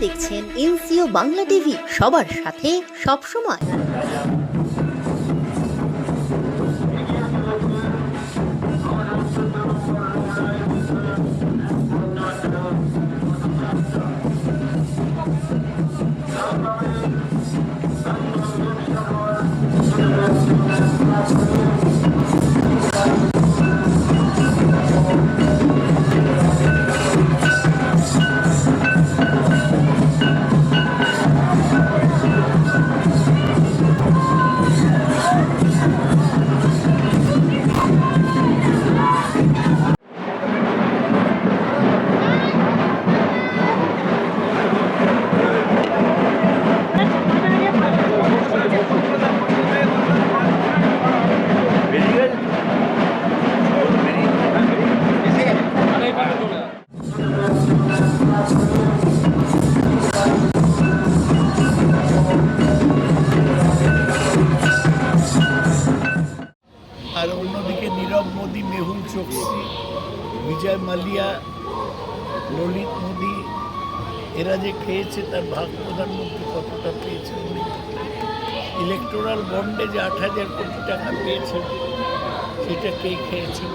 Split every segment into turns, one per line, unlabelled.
দেখছেন NCO Bangla TV সবার সাথে সব
মালিয়া, ললিত মোদি, এরা যে খেয়েছে তার ভাগ প্রধানমন্ত্রী কতটা পেয়েছে উনি বন্ডে যে আট হাজার কোটি টাকা পেয়েছে, সেটা কে খেয়েছে?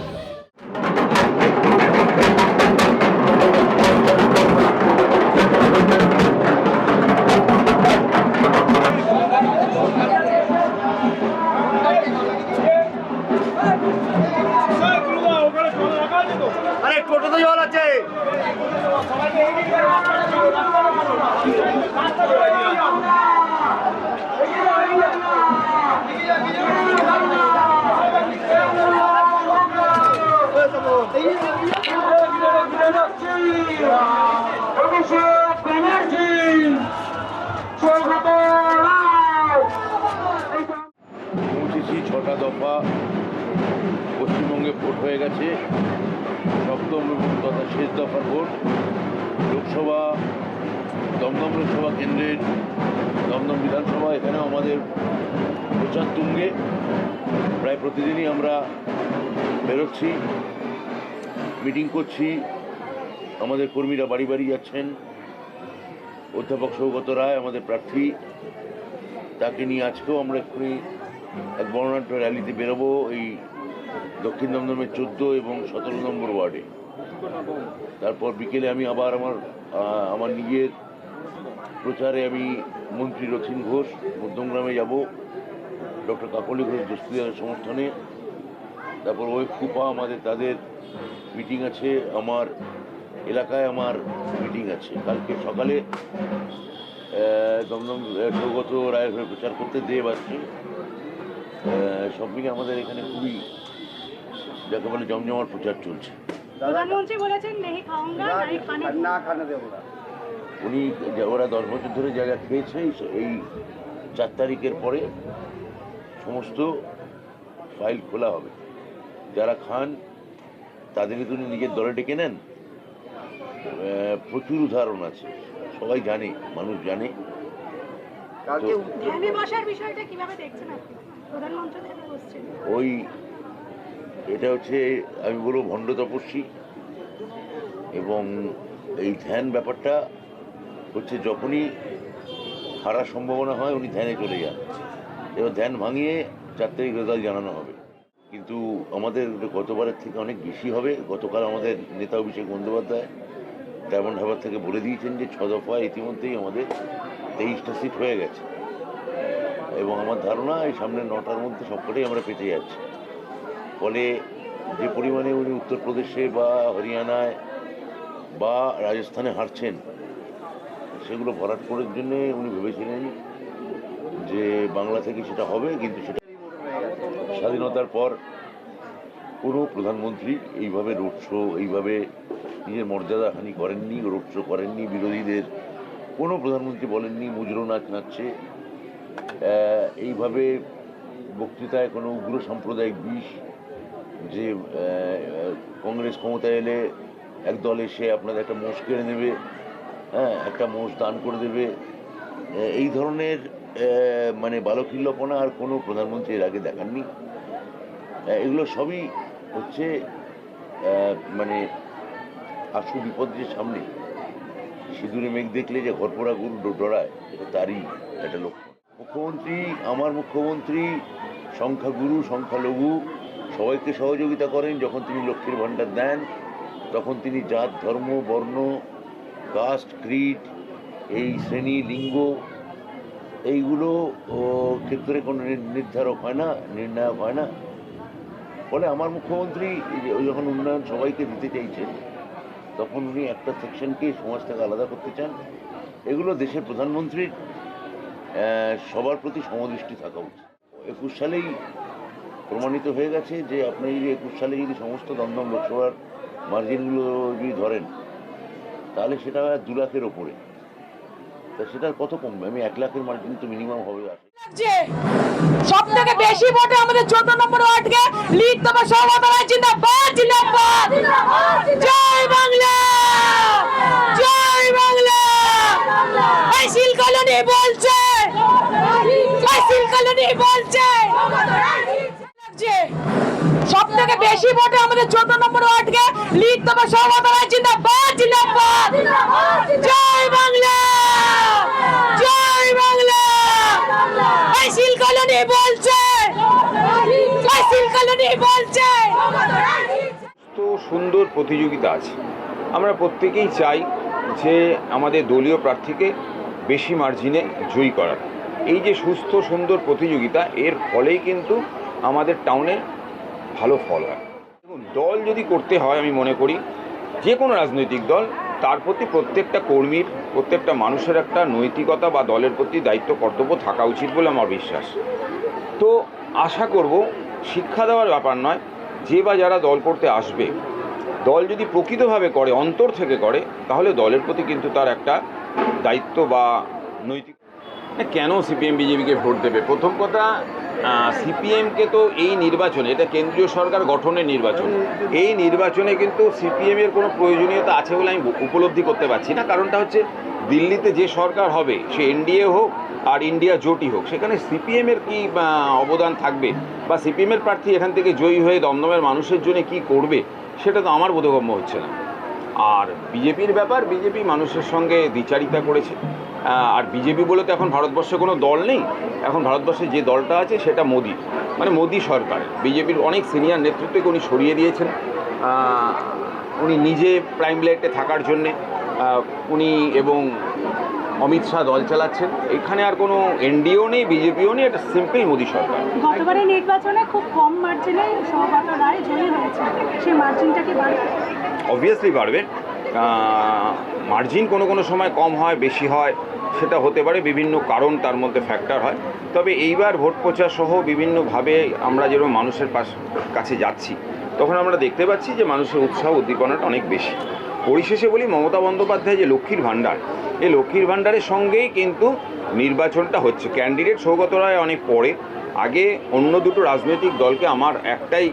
আরে টোটোতে জল আছে।
অভিষেক ব্যানার্জি স্বাগত
পৌঁছেছি ছটা দফা ভোট হয়ে গেছে। সপ্তম তথা শেষ দফার ভোট। লোকসভা, দমদম লোকসভা কেন্দ্রের দমদম বিধানসভা, এখানেও আমাদের প্রচার তুঙ্গে। প্রায় প্রতিদিনই আমরা বেরোচ্ছি, মিটিং করছি। আমাদের কর্মীরা বাড়ি বাড়ি যাচ্ছেন। অধ্যাপক সৌগত রায়, আমাদের প্রার্থী, তাকে নিয়ে আজকেও আমরা এক্ষুনি এক বর্ণাঢ্য র্যালিতে বেরোবো। এই দক্ষিণ দমদমের চোদ্দ এবং সতেরো নম্বর ওয়ার্ডে। তারপর বিকেলে আমি আবার আমার আমার নিজের প্রচারে আমি মন্ত্রী রথিন ঘোষ, মধ্যমগ্রামে যাব। ডক্টর কাকলি ঘোষ দস্তিদারের সমর্থনে তারপর ওই ফুপা আমাদের, তাদের মিটিং আছে। আমার এলাকায় আমার মিটিং আছে। কালকে সকালে দমদম সৌগত রায়ের হয়ে প্রচার করতে দেব আসছে। সব মিলে আমাদের এখানে খুবই যাকে বলে জমজমার প্রচার চলছে।
প্রধানমন্ত্রী বলেছেন নেই খাওয়াঙ্গা নাই খানে
না খানা দেবো
উনি ওরা দশ বছর ধরে জায়গা খেয়েছে এই- চার তারিখের পরে সমস্ত ফাইল খোলা হবে। যারা খান তাদেরকে তো উনি নিজের দলে ডেকে নেন। প্রচুর উদাহরণ আছে। সবাই জানে মানুষ জানে।
কালকে
ধ্যানে বসার বিষয়টা কীভাবে দেখছেন আপনি? প্রধানমন্ত্রী ধ্যানে বসছেন।
ওই এটা হচ্ছে, আমি বলব, ভণ্ড তপস্বী। এবং এই ধ্যান ব্যাপারটা হচ্ছে, যখনই হারার সম্ভাবনা হয়, উনি ধ্যানে চলে যান। এবার ধ্যান ভাঙিয়ে চার তারিখ রেজাল্ট জানানো হবে। কিন্তু আমাদের গতবারের থেকে অনেক বেশি হবে। গতকাল আমাদের নেতা অভিষেক বন্দ্যোপাধ্যায় ডায়মন্ড হাবার থেকে বলে দিয়েছেন যে, ছ দফায় ইতিমধ্যেই আমাদের তেইশটা সিট হয়ে গেছে। এবং আমার ধারণা, এই সামনের নটার মধ্যে সবকটাই আমরা পেতে যাচ্ছি। ফলে যে পরিমাণে উনি উত্তরপ্রদেশে বা হরিয়ানায় বা রাজস্থানে হারছেন সেগুলো ভরাট করার জন্যে উনি ভেবেছিলেন যে বাংলা থেকে সেটা হবে, কিন্তু সেটা স্বাধীনতার পর কোনো প্রধানমন্ত্রী এইভাবে রোড শো, এইভাবে নিজের মর্যাদা হানি করেননি, রোড শো করেননি, বিরোধীদের কোনো প্রধানমন্ত্রী বলেননি, মুজরো নাচ নাচছে। এইভাবে বক্তৃতায় কোনো উগ্র সাম্প্রদায়িক বিষ যে কংগ্রেস ক্ষমতায় এলে এক দল এসে আপনাদের একটা মোষ কেড়ে নেবে হ্যাঁ একটা মোষ দান করে দেবে। এই ধরনের মানে বালকিল্যপনা আর কোনো প্রধানমন্ত্রী এর আগে দেখাননি। এগুলো সবই হচ্ছে মানে আশু বিপদ যে সামনে। সিঁদুরে মেঘ দেখলে যে ঘরপোড়া গুরু ডো- ডরায়, এটা তারই একটা লক্ষ্য মুখ্যমন্ত্রী, আমার মুখ্যমন্ত্রী, সংখ্যাগুরু, সংখ্যালঘু সবাইকে সহযোগিতা করেন, যখন তিনি লক্ষ্মীর ভাণ্ডার দেন, তখন তিনি জাত, ধর্ম, বর্ণ, কাস্ট ক্রিড এই শ্রেণি, লিঙ্গ, এইগুলো ক্ষেত্রে কোনো নির- নির্ধারক হয় না, নির্ণায়ক হয় না। ফলে আমার মুখ্যমন্ত্রী যখন উন্নয়ন সবাইকে দিতে চাইছেন, তখন উনি একটা সেকশনকে সমাজ থেকে আলাদা করতে চান। এগুলো দেশের প্রধানমন্ত্রীর সবার প্রতি সমদৃষ্টি থাকা উচিত। একুশ সালেই প্রমাণিত হয়ে গেছে যে আপনি যদি একুশ সালে যদি সমস্ত দমদম লোকসভার মার্জিনগুলো যদি ধরেন, তাহলে সেটা দু লাখের ওপরে। তা সেটা কত কমবে? আমি এক লাখের মার্জিন তো মিনিমাম হবে।
সব থেকে বেশি ভোটে আমাদের চোদ্দ নম্বর ওয়ার্ডকে লিড দেবে সৌগত রায়, জিন্দাবাদ জিন্দাবাদ। জয় বাংলা! জয় বাংলা! এই সিল কলোনি বলছে। এই সিল কলোনি বলছে। বেশি ভোটে আমাদের চোদ্দ নম্বর ওয়ার্ডকে লিড দেবে সৌগত রায়, জিন্দাবাদ জিন্দাবাদ। জয় বাংলা! জয় বাংলা! সিল কলোনি বলছে। সিল কলোনি বলছে।
তো সুন্দর প্রতিযোগিতা আছে। আমরা প্রত্যেকেই চাই যে আমাদের দলীয় প্রার্থীকে বেশি মার্জিনে জয়ী করার। এই যে সুস্থ, সুন্দর প্রতিযোগিতা, এর ফলেই কিন্তু আমাদের টাউনে ভালো ফল হয়। দেখুন, দল যদি করতে হয়, আমি মনে করি, যে কোনো রাজনৈতিক দল, তার প্রতি প্রত্যেকটা কর্মীর, প্রত্যেকটা মানুষের একটা নৈতিকতা বা দলের প্রতি দায়িত্ব, কর্তব্য থাকা উচিত বলে আমার বিশ্বাস। তো আশা করব, শিক্ষা দেওয়ার ব্যাপার নয়, যে বা যারা দল করতে আসবে, দল যদি প্রকৃতভাবে করে, অন্তর থেকে করে, তাহলে দলের প্রতি কিন্তু তার একটা দায়িত্ব বা নৈতিক কেন সিপিএম, বিজেপিকে ভোট দেবে? প্রথম কথা সিপিএমকে তো এই নির্বাচনে, এটা কেন্দ্রীয় সরকার গঠনের নির্বাচন, এই নির্বাচনে কিন্তু সিপিএমের কোনো প্রয়োজনীয়তা আছে বলে আমি উপলব্ধি করতে পারছি না। কারণটা হচ্ছে দিল্লিতে যে সরকার হবে, সে এনডিএ হোক আর ইন্ডিয়া জোটই হোক, সেখানে সিপিএমের কি অবদান থাকবে? বা সিপিএমের প্রার্থী এখান থেকে জয়ী হয়ে দমদমের মানুষের জন্য কি করবে, সেটা তো আমার বোধগম্য হচ্ছে না। আর বিজেপির ব্যাপার, বিজেপি মানুষের সঙ্গে দ্বিচারিতা করেছে। আর বিজেপি বলে তো এখন ভারতবর্ষে কোনো দল নেই। এখন ভারতবর্ষে যে দলটা আছে সেটা মোদি। মানে মোদি সরকার। বিজেপির অনেক সিনিয়র নেতৃত্বকে উনি সরিয়ে দিয়েছেন। উনি নিজে প্রাইম লাইটে থাকার জন্যে উনি এবং অমিত শাহ দল চালাচ্ছেন। এখানে আর কোনো এনডিও নেই, বিজেপিও নেই, এটা সিম্পল মোদী সরকার।
গতবারের নির্বাচনে খুব কম মার্জিনে সৌগত রায় জয়ী হয়েছে। সেই মার্জিনটা কি বাড়বে?
অবভিয়াসলি বাড়বে। মার্জিন কোনো কোনো সময় কম হয়, বেশি হয়, সেটা হতে পারে, বিভিন্ন কারণ তার মধ্যে ফ্যাক্টর হয়। তবে এইবার ভোট প্রচার সহ বিভিন্নভাবে আমরা যেরকম মানুষের পাশ, কাছে যাচ্ছি, তখন আমরা দেখতে পাচ্ছি যে মানুষের উৎসাহ উদ্দীপনাটা অনেক বেশি। পরিশেষে বলি মমতা বন্দ্যোপাধ্যায় যে লক্ষ্মীর ভাণ্ডার, এই লক্ষ্মীর ভাণ্ডারের সঙ্গেই কিন্তু নির্বাচনটা হচ্ছে। ক্যান্ডিডেট সৌগত রায় অনেক পরে আগে অন্য দুটো রাজনৈতিক দলকে আমার একটাই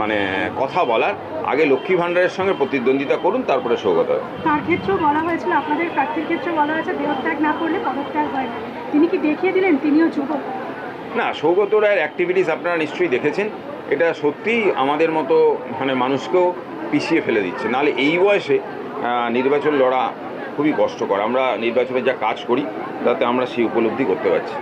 মানে কথা বলার। আগে লক্ষ্মী ভাণ্ডারের সঙ্গে প্রতিদ্বন্দ্বিতা করুন তারপরে সৌগত।
তার ক্ষেত্রেও বলা হয়েছিল আপনাদের প্রার্থীর ক্ষেত্রে বলা হয়েছে দেহত্যাগ না করলে পদত্যাগ হয় না। তিনি কি দেখিয়ে দিলেন? তিনিও যুবক।
না সৌগত রায়ের অ্যাক্টিভিটিস আপনারা নিশ্চয়ই দেখেছেন। এটা সত্যিই আমাদের মতো মানে মানুষকেও পিছিয়ে ফেলে দিচ্ছে। নাহলে এই বয়সে নির্বাচন লড়া খুবই কষ্টকর। আমরা নির্বাচনে যা কাজ করি তাতে আমরা সেই উপলব্ধি করতে পারছি।